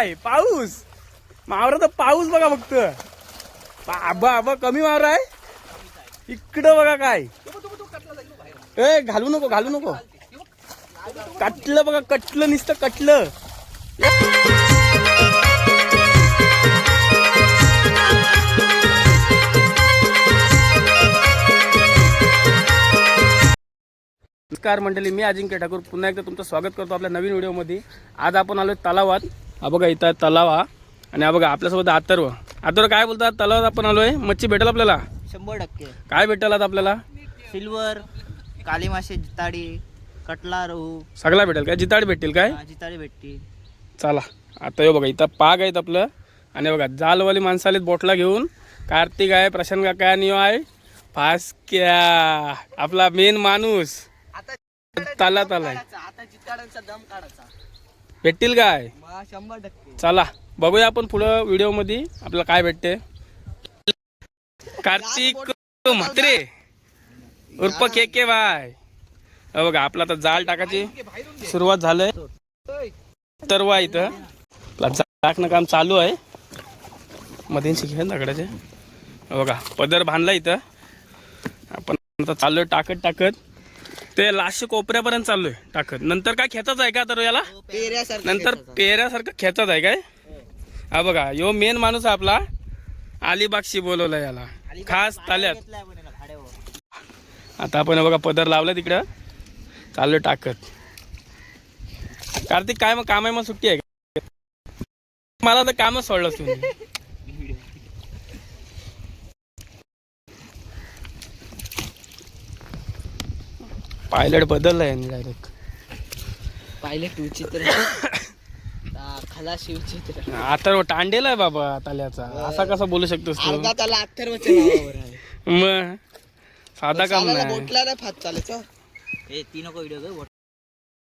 काय? पाऊस? मावरा तर पाऊस बघा फक्त. बाबा आबा कमी मावरा आहे. इकडं बघा काय. ए घालू नको घालू नको. कटलं बघा कटलं नुसतं कटलं. नमस्कार मंडळी मी अजिंक्य ठाकूर. पुन्हा एकदा तुमचं स्वागत करतो आपल्या नवीन व्हिडिओमध्ये. आज आपण आलो तलावात. हा बघा इथं आहे तलाव हा. आणि हा बघा आपल्यासोबत अथर्व. अथर्व काय बोलतात? तलावात आपण आलोय. मच्छी भेटेल आपल्याला? शंभर टक्के. काय भेटेल आता आपल्याला? सिल्वर काली मासे जिताडी कटला रहू. सगळा भेटेल काय? जिताड भेटेल काय? जिताडी भेटती चला. आता हे बघा इथं पाग आहेत आपलं. आणि बघा जालवाली माणसं आलीत बोटला घेऊन. कार्तिक आहे प्रशांत काका आणि ह्यो आहे. फासक्या आपला मेन माणूस. ताला ताला आहे. आता जिताड्यांचा दम काढायचा. भेटतील काय? शंभर टक्के. चला बघूया आपण पुढं व्हिडिओमध्ये आपल्याला काय भेटते. कार्तिक म्हात्रे उर्फ के के बाय बघा आपला आता जाळ टाकायची सुरुवात झालंय. तरवा इथं. आपला जाळ टाकणं काम चालू आहे. मध्ये शिकेल दगडाचे. बघा पदर बांधला इथं. आपण आता चाललोय टाकत टाकत ते लास्ट कोपऱ्यापर्यंत चाललोय टाकत. नंतर काय खेचाच आहे का तर याला? नंतर पेऱ्यासारखं खेचत आहे काय? हा. बघा यो मेन माणूस आपला अलिबागशी बोलवलं याला. खास ताल्यात. आता आपण हे बघा पदर लावला तिकडं. चाललोय टाकत. कार्तिक काय मग काम आहे मग सुट्टी आहे का? मला तर कामच सोडलं तुम्ही. पायलट बदललाय डायरेक्ट पायलट विचित्र. विचित्र. आता टांडेला आहे बाबा ताल्याचा. असा कसा बोलू शकतोस तू? अर्धा त्याला अथर्वच्या नावावर आहे. मग साधा काम नाही बोटला नाही फात चालायचं ती नको व्हिडिओ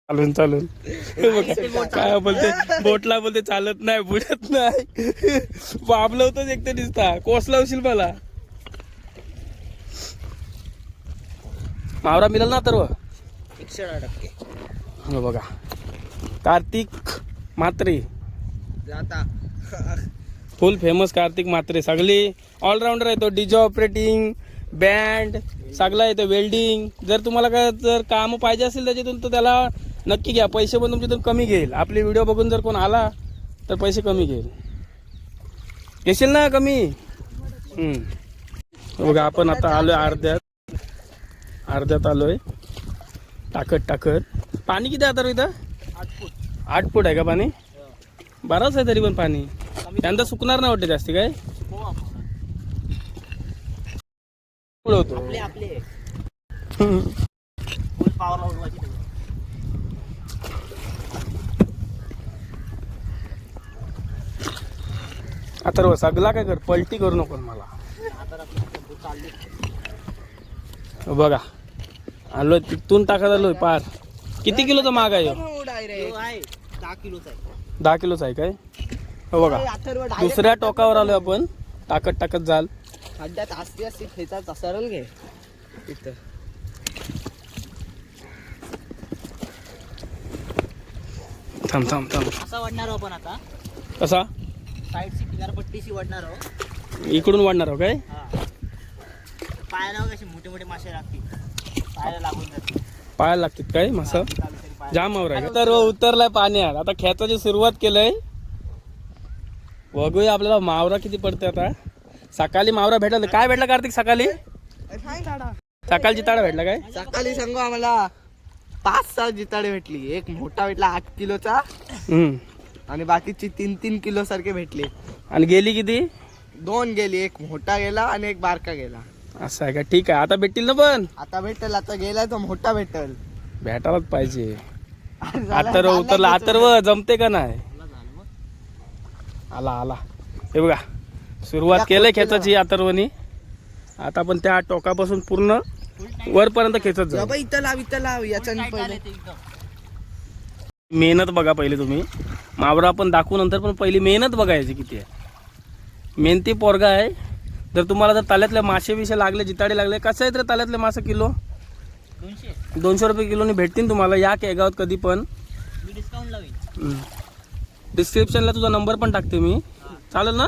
चालून चालून. काय बोलते बोटला बोलते चालत नाही बुडत नाही. बाबलं होतच एक तर दिसता. कोसला होशील मला. मावरा मिळाल ना तर एकशे टक्के. हो बघा. कार्तिक म्हात्रे. आता फुल फेमस कार्तिक म्हात्रे. सगळी ऑलराऊंडर आहे तो डीजे ऑपरेटिंग बँड सगळा येतो वेल्डिंग जर तुम्हाला काय जर काम पाहिजे असेल त्याच्यातून तर त्याला नक्की घ्या. पैसे पण तुमच्यातून कमी घेईल. आपले व्हिडिओ बघून जर कोण आला तर पैसे कमी घेईल. घेशील ना कमी. बघा आपण आता आलोय अर्ध्यात अर्ध्यात आलोय. टाकत टाकत. पाणी किती आहे आता इथं आठ फूट. आहे का पाणी? बराच आहे तरी पण पाणी. यंदा सुकणार नाही वाटते जास्ती काय? हो होतो सगळा काय कर पलटी करू नको मला. बघा. आलोय तिथून टाकत आलोय पार किती किलोचा माग आहे? ह्यो? आहे. दहा किलोचा आहे. दहा किलोचा आहे काय? हो बघा. दुसऱ्या टोकावर आलोय आपण. टाकत टाकत जाल. खड्ड्यात असते असते खेचायचा सरळ घे. इथं. थांब थांब थांब. असा वाढणार आपण आता? कसा? साईडची किनारपट्टीशी वाढणार आहोत इकडून वाढणार हो काय? हा. पायाला कसे मोठे मोठे मासे लागतील. पाहायला लागतात काय? मासा? चालू तरी पाय जाम मावर आहे तर उतरलाय पाण्यात आता खेचाची सुरुवात केलंय. बघूया आपल्याला मावरा किती पडते आता. सकाळी मावरा भेटला काय भेटला कार्तिक सकाळी? सकाळची ताडा भेटला काय? सकाळी सांगू आम्हाला पाच सहा जिताडे भेटली. एक मोठा भेटला आठ किलोचा. हम्म. आणि बाकीची तीन तीन किलो सारखे भेटले. आणि गेली किती? दोन गेली. एक मोठा गेला आणि एक बारका गेला. असं आहे का? ठीक आहे. आता भेटतील ना पण? आता भेटेल आता गेलाय तो मोठा भेटेल. भेटायलाच पाहिजे. झाला- आता झाला उतरला. की आता जमते का नाही. आला आला. हे बघा सुरुवात केलंय खेचाची अथर्वनी आता आपण त्या टोकापासून पूर्ण वरपर्यंत खेचत जाऊ. बाबा इथं लाव इथं लाव. याच्या मेहनत बघा पहिले तुम्ही. मावरा आपण दाखवू नंतर पण पहिली मेहनत बघायची किती आहे. मेहनती पोरगा आहे. जर तुम्हाला जर ताल्यातले मासे बिशे लागले जिताडे लागले कसं आहे तर ताल्यातले मासे किलो? दोनशे. दोनशे रुपये किलोनी भेटतील तुम्हाला या केगावात कधी पण. मी डिस्काउंट लावीन हम्म. डिस्क्रिप्शनला तुझा नंबर पण टाकते मी. चालेल ना?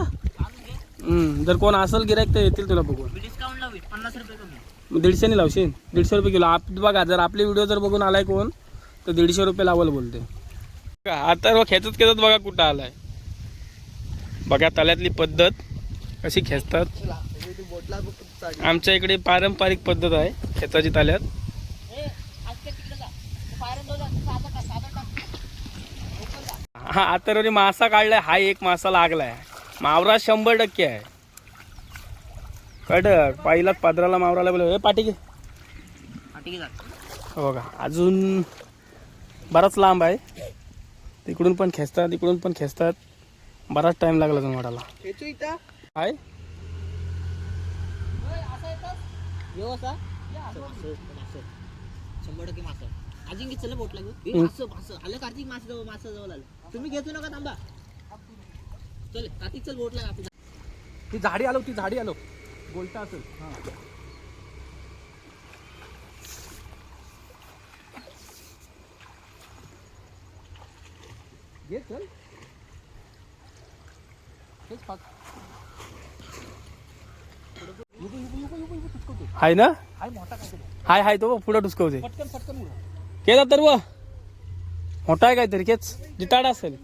जर कोण असेल गिरायक तर येतील तुला बघून. मी डिस्काउंट लावी पन्नास रुपये कमी मग दीडशेने लावशील? दीडशे रुपये किलो. आप बघा जर आपले व्हिडिओ जर बघून आलाय कोण तर दीडशे रुपये लावायला बोलते. बघा, आता खेचत खेचत बघा कुठं आलाय. बघा तल्यातली पद्धत. कशी खेचतात. आमच्या इकडे पारंपरिक पद्धत आहे खेचाची ताल्यात. हा आता मासा काढलाय हा एक मासा लागलाय. मावरा शंभर टक्के आहे. कडक पहिलाच पादराला मावराला बोल पाठी घे. हो का अजून बराच लांब आहे. तिकडून पण खेचतात इकडून पण खेचतात. बराच टाइम लागला अजून आहे. शंभर टक्के मासा. अजिंक्य चल बोट लागू. हम्म. असं असं. आलं कार्तिक मासा जवळ मासा जवळ आलं. तुम्ही घेतो नका थांबा. चल कार्तिक चल बोट लाग आपण ती झाडी आलो ती झाडी आलो. गोलटा असेल. हा. घे चल. हेच पाक. आहे ना? हाय मोठा हाय हाय तो पुढं उडव. केला तर व मोठा आहे काहीतरी केच. जिताडा असेल.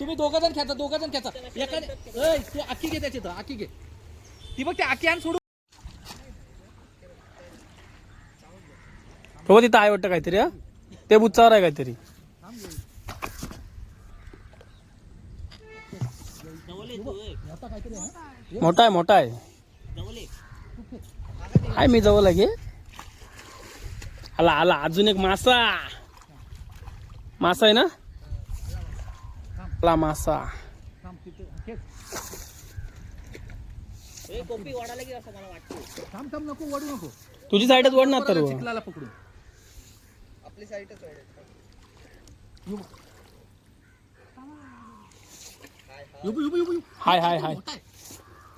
तुम्ही दोघं जण खेचा दोघं जण खेचा. एखाद्या ऐ, तू आखी घे त्याची तर आखी घे. ती बघ ते आखी आण सोडू तो तिथं आहे वाटतं काहीतरी हा? ते बुच्चावर आहे काहीतरी. मोठा आहे मोठा आहे. आहे मी जवळ आहे आला आला अजून एक मासा. मासा आहे ना? आला मासा. वाटतं तुझी साईडच वडणार तर पकडून हाय हाय हाय.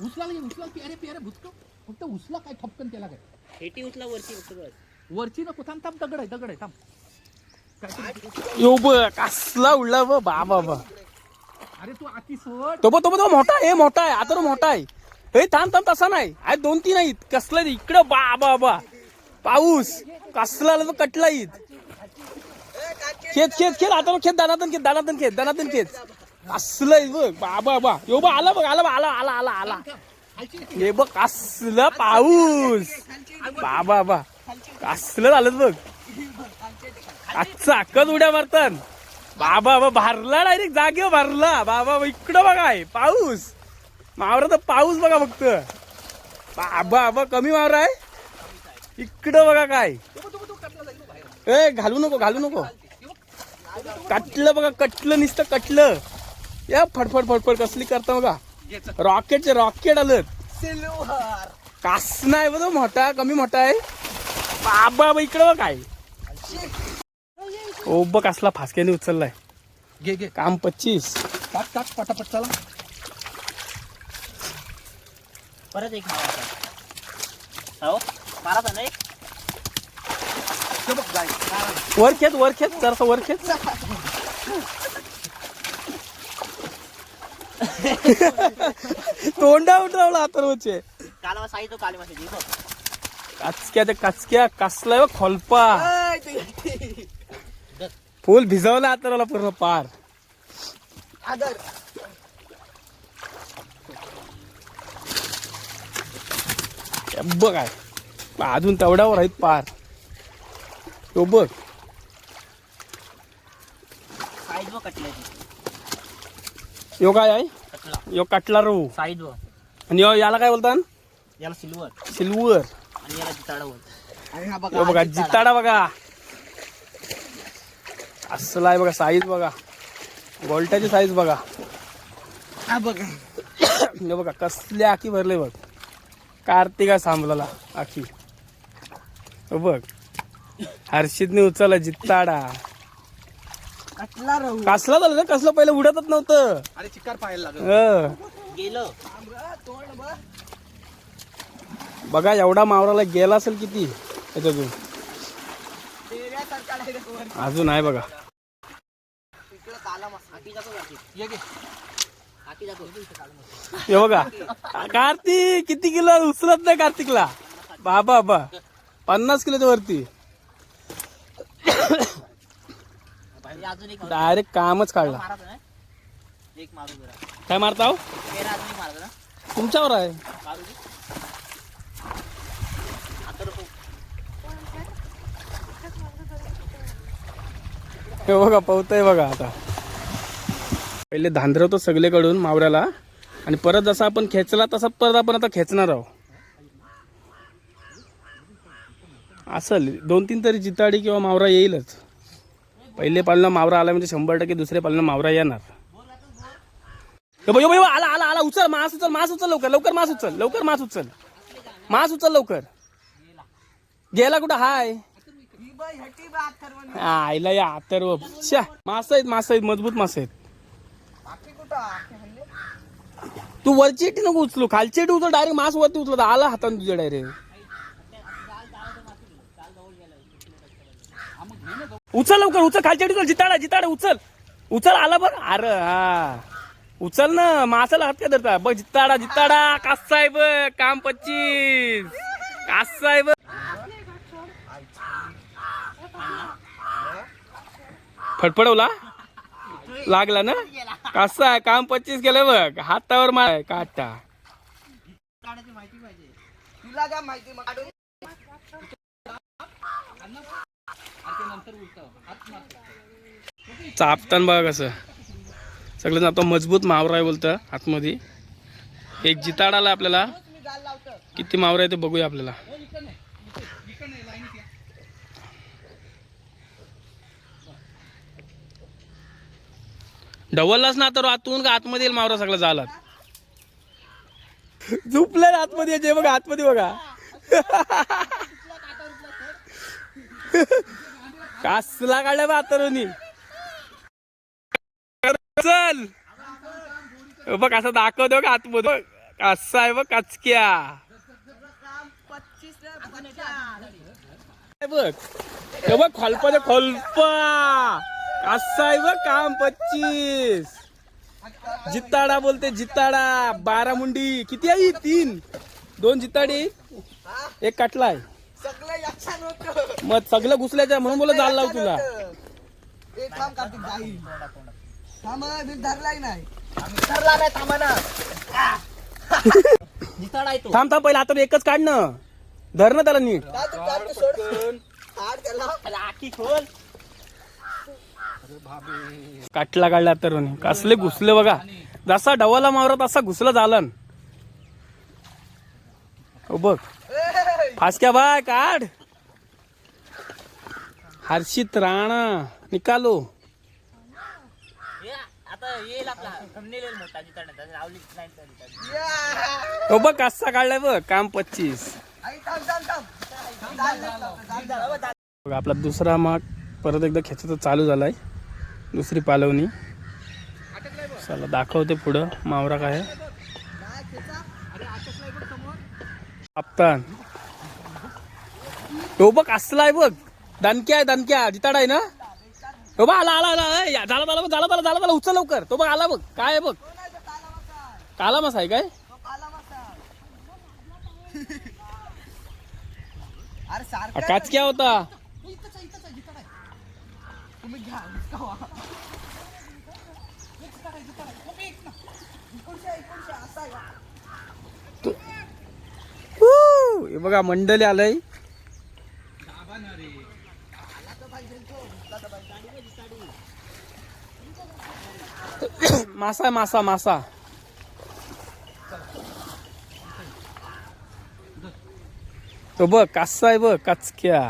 उचलायला घे उचला प्यारे प्यारे भुचको फक्त उचला काय ठपकन केला काय. हेटी उचला वरची फक्त बस. वरची नको थांब थांब दगड आहे दगड आहे थांब. यो ब कसला उडला ब बा बा बा अरे तू आती सोड. तो बघ तो बघ, तो मोठा आहे हे मोठा आहे आता तो मोठा आहे. हे थांब थांब तसा नाही. आहे दोन तीन आहेत कसला? इकडं बा बा. बा पाऊस कसला आला तो कटला येत खेत खेत खेत आता खेत दानातन खेत दानातन खेत दानातन खेत असलंय आहे बघ बाबा बा यो बा आला बघ आला बघ आला आला आला आला. हे बघ असलं पाऊस. बाबा बा असलं झालं बघ. आजचा अक्कच उड्या मारतात बाबा बा भरला डायरेक्ट जागे भरला. बाबा बा, इकडं बघा पाऊस. मावरा तर पाऊस बघा फक्त. बाबा बा कमी मावरा आहे. इकडं बघा काय. ए घालू नको घालू नको. कटलं बघा कटलं नुसतं कटलं. या फडफड फडफड कसली करता बघा. रॉकेटचे रॉकेट आलं कास नाही बघ तो मोठा कमी मोठा आहे. बाबा बा इकडं बघ काय. ओ बघ कसला फासक्याने उचललाय. घे घे. काम पच्चीस. टाक टाक पटापट चला. परत एक वर खेच वर खेच जरासा वर खेच. तोंडा उठवला अथर्वचे कालवा साई तो काली मासे बघ. काचक्या त्या काचक्या कसलाय बघ खोलपा. फुल भिजवला अथर्वला पूर्ण पार. हे बघ आहे. अजून तेवढ्यावर आहेत पार. तो बघ. यो काय आहे? कटला. यो कटला रो. साईज बघ आणि यो याला काय बोलतात याला सिल्वर सिल्वर आणि याला जिताडा बोल यो बघा जिताडा. बघा. असला आहे बघा साईज बघा. गोल्टाची साईज बघा. हा बघ. हे बघा कसले आखी भरले बघ. कार्तिका सांभला आखी. हो बघ. हर्षितने उचलला जित्ताडा राहू कसला झालं ना कसलं? पहिलं उडतच नव्हतं. अरे चिकार पाहायला लागल. हं. गेलं. बघा एवढा मावराला गेला असेल किती? त्याच्यातून. अजून आहे बघा. जातो ये घे. आकी जातो हे बघा. कार्तिक किती किलो उचलत नाही कार्तिकला? बाबा बा पन्नास किलोच्या वरती. अजून एक डायरेक्ट कामच काढला. मारायचं ना एक मारू जरा. काय अजून एक मारायचं ना? तुमच्यावर आहे. मारू दे. आता नको. हे बघा पवतय बघा आता. पहिले धांदरवतो सगळीकडून मावऱ्याला. आणि परत जसा आपण खेचला तसा परत आपण आता खेचणार आहोत. असल दोन तीन तरी जिताडी किंवा मावरा येईलच. पहिले पालना मावरा आला म्हणजे शंभर टक्के दुसरे पालना मावरा येणार. आला आला आला उचल मास उचल मास उचल लवकर लवकर मास उचल लवकर मास उचल. मास उचल लवकर. गेला कुठं? हाय. आईला या अथर्व शा मास आहेत मास आहेत मजबूत मास आहेत. तू वरची नको उचलू खालची उचल डायरेक्ट मास वरती उचलत आला हाताने तुझ्या डायरेक्ट. उचल लवकर उचल खालची उचल जिताडा जिताडा उचल. उचल आला बरं. अरे हा. उचल ना मासाला हात काय धरता? बघ जिताडा जिताडा. कासा आहे बघ काम पच्चीस. कासा आहे बघ. फडफडवला लागला ना? कासा आहे काम पच्चीस केलं बघ. हातावर मार. काटा. माहिती पाहिजे तुला काय माहिती? हात चापतान बघा कसं. सगळं आता मजबूत मावरा आहे बोलतं आतमध्ये एक जिताड आला आपल्याला. किती मावरा आहे ते बघूया आपल्याला. या. डवललाच ना तर आतून का आतमध्ये येईल मावरा सगळं झाला? झोपलाय आतमध्ये जे बघा आतमध्ये बघा. कासला काढल्या बा चल. बघ असं दाखवतो का आत बघ, कसा आहे बघ काचक्या. हे बघ. हे बघ खोलपाच्या खोलपा. कसा आहे बघ काम पच्चीस. जिताडा बोलते जिताडा. बारा मुंडी. किती आहे तीन. दोन जिताडी. एक काटला आहे. सगळं यक्षान होतं. मग सगळं घुसल्याच्या म्हणून बोला जाल लाव तुला. एक काम कार्तिक जाईल. थांबा मी धरलाय नाही. धरला नाही थांबा ना. थांब थांब पहिला आता एकच काढ ना. धर ना त्याला नीट. काय तू काढ तू सोड. काढ त्याला. अरे आखी खोल. काटला काढला तर कसले घुसले बघा. जसा डवाला मावरा तसा घुसला झालन हो बघ. फासक्या बाय काढ. हर्षित राणा निकालो. हो बघ कसा काढलाय बघ काम पच्चीस. आपला दुसरा माग परत एकदा खेचायचा चालू झालाय. दुसरी पालवणी. चला दाखवते पुढं. मावरा काय आपतान हो बघ असला आहे बघ. दणक्या आहे दणक्या जिताडा आहे ना? हो बघ आला आला आला. झाला झाला बघ, झाला झाला झाला. उचल लवकर. तो बघ आला बघ. काय आहे बघ? काला मासा आहे काय? तो हा, काचक्या होता. बघा मंडळी आलंय. मासा आहे मासा मासा. तो बघ कासा आहे बघ कचक्या.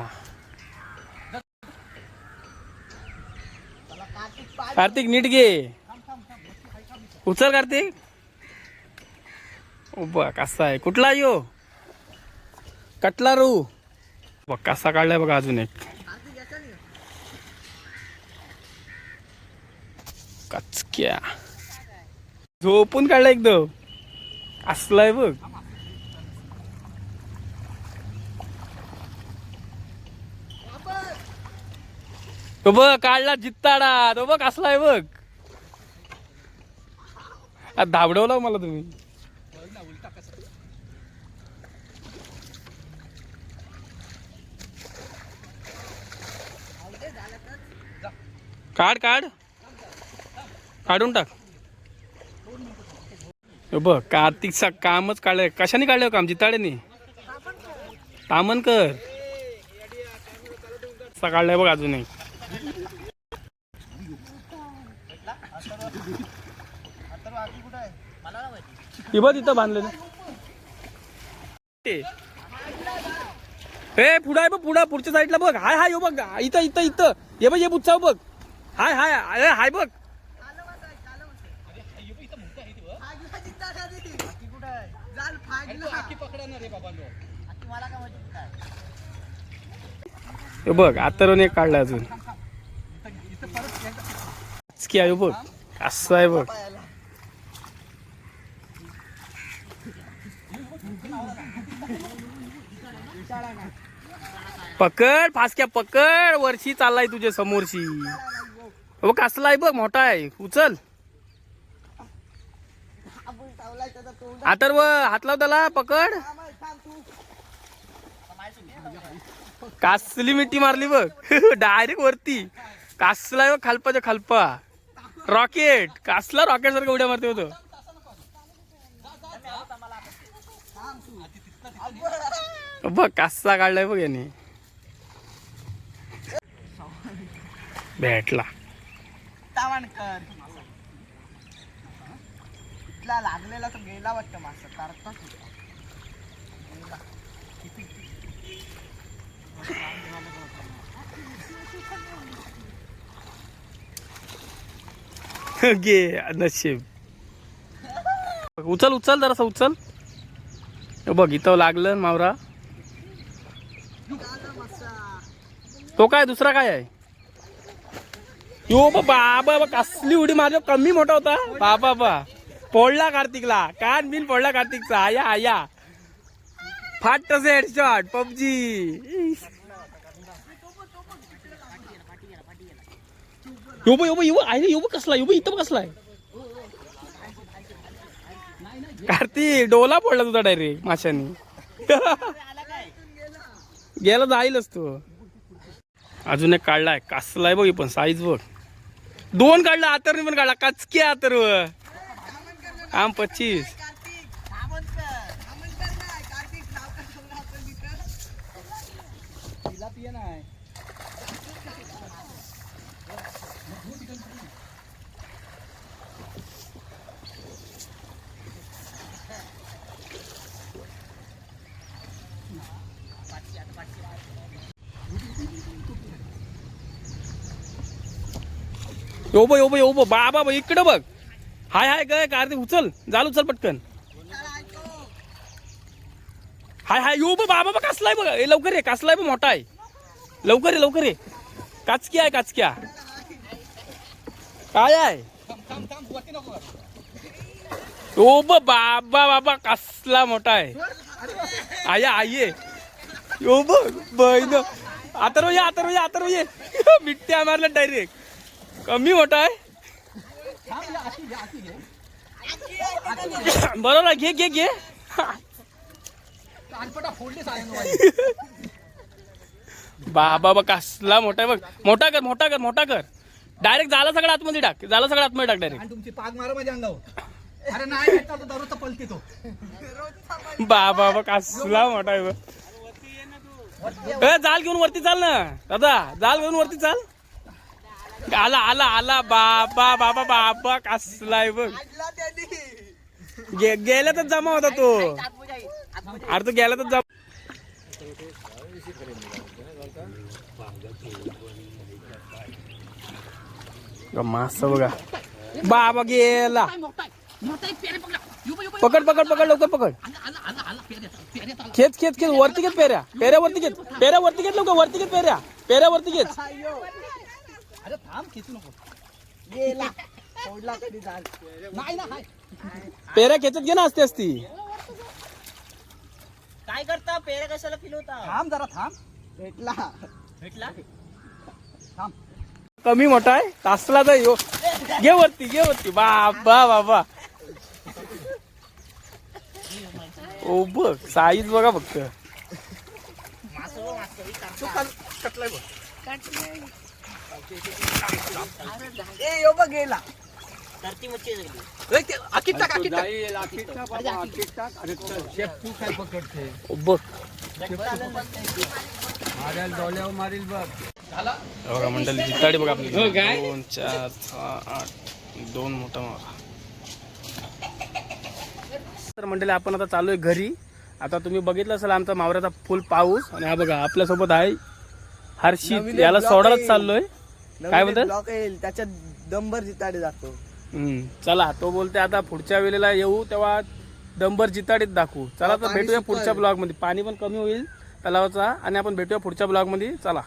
कार्तिक नीट घे. उचल कार्तिक. बघ कसा आहे. कुठला आहे यो? कटला रू. बघ कसा काढलाय बघा अजून एक. कचक्या. झोपून काढला एकदम. असलाय बघ. तो बघ काढला जित्ताडा. तो बघ असलाय बघ. धाबडवला मला तुम्ही. काढ काढ. काढून टाक. बघ कार्तिकचा कामच काढलंय. कशाने काढलं हो काम? जिताड्याने तामनकर असा काढलाय बघ अजूनही. मला बघ तिथं बांधलेलं. ए पुढं आहे बघ पुढं. पुढच्या साईडला बघ. हाय हाय बघ. इथं इथं इथं. ये बघ ये बुच्चा बघ. हाय हाय. अरे हाय बघ जाल फाडलं आखी पकडा रे बाबा नो आखी मला काय माहिती काय हे बघ आतरून एक काढलं अजून. की आहे बघ असं आहे बघ. पकड फासक्या पकड. वरशी चाललाय तुझ्या समोरशी. हो कसला आहे बघ मोठा आहे. उचल आपण टावलाय अथर्व हात लाव त्याला पकड. कासली मिठी मारली बघ. डायरेक्ट वरती. कासला बघ खालपाच्या खालपा. रॉकेट कासला रॉकेट सारखं उड्या मारते होतो बघ कासला काढलाय बघ याने. भेटला. तावणकर इथला लागलेला तर गेला वाटतं मासा करताच होता गे नशीब. उचल उचल जरासा उचल. बघ इथं लागलं मावरा. तो काय दुसरा काय आहे? यो बा बाबा कसली उडी माझ्या कमी मोठा होता. बाबा बा. पडला कार्तिकला. कान बिन पडला कार्तिकचा. आया आया. फाट हेडशॉट पबजी. योबो योबो युव आहे योबो कसला योबो इथं कसला आहे. कार्तिक डोला पडला तुझा डायरेक्ट माशाने. गेला जाईलच तू. अजून एक काढलाय. कसलाय बघ पण साईज बघ. दोन काढला आतरनी पण काढला. कचके आतर्व आम पच्चीस। कार्तिक तावणकर तावणकर नाही बाबा इकडं बघ. हाय हाय काय कार्तिक उचल. जाल उचल पटकन. हाय हाय योबो बाबा बा कसलाय बघ. ए, लवकर ये कसलाय बघ मोठा आहे. लवकर ये लवकर ये. काचकी आहे काचक्या. काय आहे? ओ बाबा बाबा कसला मोठा आहे. आया आये. ओ बहिण. आतरव ये आतरव ये आतरव ये मिट्ट्या मारला डायरेक्ट. कमी मोठा आहे थांब या आखी घे आखी घे बरोबर घे घे घे. सायंकाळी बाबा बा कसला मोठा आहे बघ. मोठा कर मोठा कर मोठा कर. डायरेक्ट झाला सगळं आतमध्ये टाक. झाला सगळं आतमध्ये टाक डायरेक्ट तुमची पाग मारा माझ्या अंगावर. अरे नाही दररोजचा पलती तो. बाबा बा कसला मोठा आहे जाल घेऊन वरती चाल ना. दादा जाल घेऊन वरती चाल. आला आला आला बाबा बाबा बाबा कसला आहे बघ. गे- गेल्यातच जमा होता तो. अरे तो गेल्यातच जमा. मास बघा. बाबा गेला. पकड. पकड पकड लवकर पकड. खेच खेच खेच. वरती घेत पेऱ्या. पेऱ्या वरती घेत. पेऱ्या वरती घेत लवकर. वरती घेत पेऱ्या. पेऱ्या वरती घेत. अरे थांब खेचू नको. गेला सोडला कधी जाल नाही ना हाय. पेऱ्या खेचत घे ना असते असती. काय करता? पेरे कशाला फिरवता थांब जरा थांब. भेटला. भेटला? थांब. कमी मोठा आहे. तासला तर यो. घे वरती घे वरती. बाबा बाबा ओ बघ साईज बघा फक्त. तू कटलाय बघ. ए यो बघ गेला तर ती मच्छी आखीत टाक टाक बघ झाला बघा मंडळी जिताडी बघा आपली दोन चार सहा आठ दोन मोठा मावा तर मंडळी आपण आता चालू आहे घरी. आता तुम्ही बघितलं असेल आमचा मावऱ्याचा फुल पाऊस. आणि हा बघा आपल्यासोबत आहे हर्षित. याला सोडायलाच. चाललोय. काय बोलतात? ब्लॉक येईल त्याच्यात दंबर जिताडे जातो. चला तो बोलते आता पुढच्या वेळेला येऊ तेव्हा डंबर जिताडीत दाखवू. चला तर भेटूया पुढच्या आहे. ब्लॉगमध्ये पाणी पण कमी होईल तलावाचा आणि आपण भेटूया पुढच्या ब्लॉगमध्ये चला.